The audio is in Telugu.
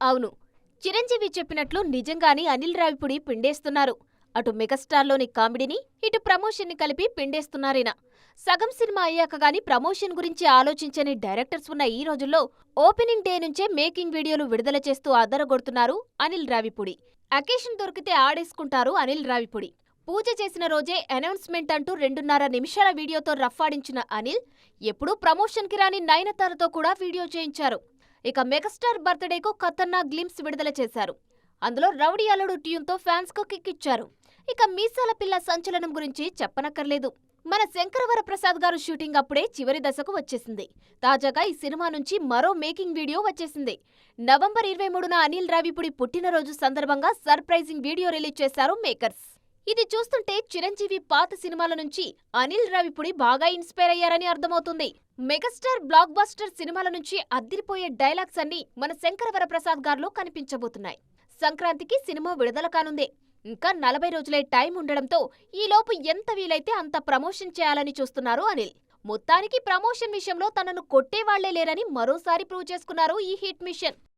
అవును. చిరంజీవి చెప్పినట్లు నిజంగానే అనిల్ రావిపుడి పిండేస్తున్నారు. అటు మెగాస్టార్లోని కామెడీని ఇటు ప్రమోషన్ని కలిపి పిండేస్తున్నారేనా? సగం సినిమా అయ్యాక గాని ప్రమోషన్ గురించి ఆలోచించని డైరెక్టర్స్ ఉన్న ఈ రోజుల్లో ఓపెనింగ్ డే నుంచే మేకింగ్ వీడియోలు విడుదల చేస్తూ అదరగొడుతున్నారు అనిల్ రావిపుడి. అకేషన్ దొరికితే ఆడేసుకుంటారు అనిల్ రావిపుడి. పూజ చేసిన రోజే అనౌన్స్మెంట్ అంటూ రెండున్నర నిమిషాల వీడియోతో రఫ్ఫాడించిన అనిల్ ఎప్పుడూ ప్రమోషన్కి రాని నయనతారతో కూడా వీడియో చేయించారు. ఇక మెగాస్టార్ బర్త్డేకు ఖతర్నాక్ గ్లిమ్స్ విడుదల చేశారు. అందులో రౌడీ అల్లుడు ట్యూన్తో ఫ్యాన్స్కు కిక్కిచ్చారు. ఇక మీసాల పిల్ల సంచలనం గురించి చెప్పనక్కర్లేదు. మన శంకరవర ప్రసాద్ గారు షూటింగ్ అప్పుడే చివరి దశకు వచ్చేసింది. తాజాగా ఈ సినిమా నుంచి మరో మేకింగ్ వీడియో వచ్చేసింది. నవంబర్ ఇరవై మూడున అనిల్ రావిపుడి పుట్టినరోజు సందర్భంగా సర్ప్రైజింగ్ వీడియో రిలీజ్ చేశారు మేకర్స్. ఇది చూస్తుంటే చిరంజీవి పాత సినిమాల నుంచి అనిల్ రావిపుడి బాగా ఇన్స్పైర్ అయ్యారని అర్థమవుతుంది. మెగాస్టార్ బ్లాక్ బస్టర్ సినిమాల నుంచి అద్దిరిపోయే డైలాగ్స్ అన్ని మన శంకరవర ప్రసాద్ గారిలో కనిపించబోతున్నాయి. సంక్రాంతికి సినిమా విడుదల కానుందే. ఇంకా నలభై రోజులే టైం ఉండడంతో ఈలోపు ఎంత వీలైతే అంత ప్రమోషన్ చేయాలని చూస్తున్నారు అనిల్. మొత్తానికి ప్రమోషన్ విషయంలో తనను కొట్టేవాళ్ళే లేరని మరోసారి ప్రూవ్ చేసుకున్నారు ఈ హిట్ మిషన్.